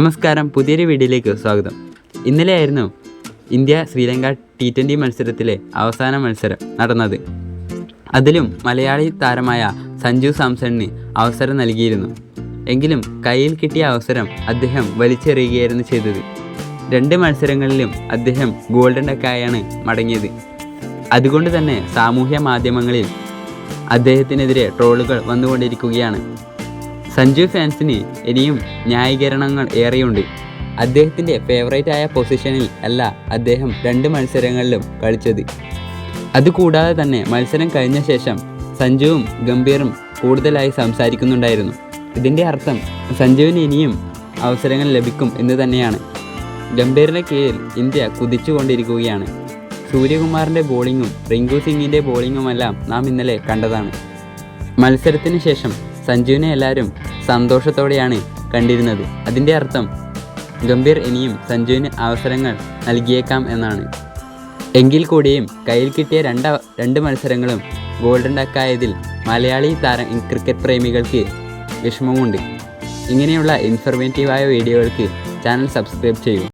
നമസ്കാരം പുതിയൊരു വീഡിയോയിലേക്ക് സ്വാഗതം. ഇന്നലെയായിരുന്നു ഇന്ത്യ ശ്രീലങ്ക ടി ട്വന്റി മത്സരത്തിലെ അവസാന മത്സരം നടന്നത്. അതിലും മലയാളി താരമായ സഞ്ജു സാംസണിന് അവസരം നൽകിയിരുന്നു. എങ്കിലും കയ്യിൽ കിട്ടിയ അവസരം അദ്ദേഹം വലിച്ചെറിയുകയായിരുന്നു ചെയ്തത്. രണ്ട് മത്സരങ്ങളിലും അദ്ദേഹം ഗോൾഡൻ ഡക്കായാണ് മടങ്ങിയത്. അതുകൊണ്ട് തന്നെ സാമൂഹ്യ മാധ്യമങ്ങളിൽ അദ്ദേഹത്തിനെതിരെ ട്രോളുകൾ വന്നുകൊണ്ടിരിക്കുകയാണ്. സഞ്ജു ഫാൻസിന് ഇനിയും ന്യായീകരണങ്ങൾ ഏറെയുണ്ട്. അദ്ദേഹത്തിന്റെ ഫേവറേറ്റ് ആയ പൊസിഷനിൽ അല്ല അദ്ദേഹം രണ്ട് മത്സരങ്ങളിലും കളിച്ചത്. അതുകൂടാതെ തന്നെ മത്സരം കഴിഞ്ഞ ശേഷം സഞ്ജുവും ഗംഭീറും കൂടുതലായി സംസാരിക്കുന്നുണ്ടായിരുന്നു. ഇതിന്റെ അർത്ഥം സഞ്ജുവിന് ഇനിയും അവസരങ്ങൾ ലഭിക്കും എന്ന് തന്നെയാണ്. ഗംഭീറിന് കീഴിൽ ഇന്ത്യ കുതിച്ചുകൊണ്ടിരിക്കുകയാണ്. സൂര്യകുമാറിന്റെ ബോളിങ്ങും റിങ്കു സിംഗിന്റെ ബോളിങ്ങുമെല്ലാം നാം ഇന്നലെ കണ്ടതാണ്. മത്സരത്തിന് ശേഷം സഞ്ജുവിനെ എല്ലാവരും സന്തോഷത്തോടെയാണ് കണ്ടിരുന്നത്. അതിന്റെ അർത്ഥം ഗംഭീർ ഇനിയും സഞ്ജുവിന് അവസരങ്ങൾ നൽകിയേക്കാം എന്നാണ്. എങ്കിൽ കൂടിയും കയ്യിൽ കിട്ടിയ രണ്ട് രണ്ട് മത്സരങ്ങളും ഗോൾഡൻ ഡക്കായതിൽ മലയാളി താര ക്രിക്കറ്റ് പ്രേമികൾക്ക് വിഷമമുണ്ട്. ഇങ്ങനെയുള്ള ഇൻഫർമേറ്റീവായ വീഡിയോകൾക്ക് ചാനൽ സബ്സ്ക്രൈബ് ചെയ്യൂ.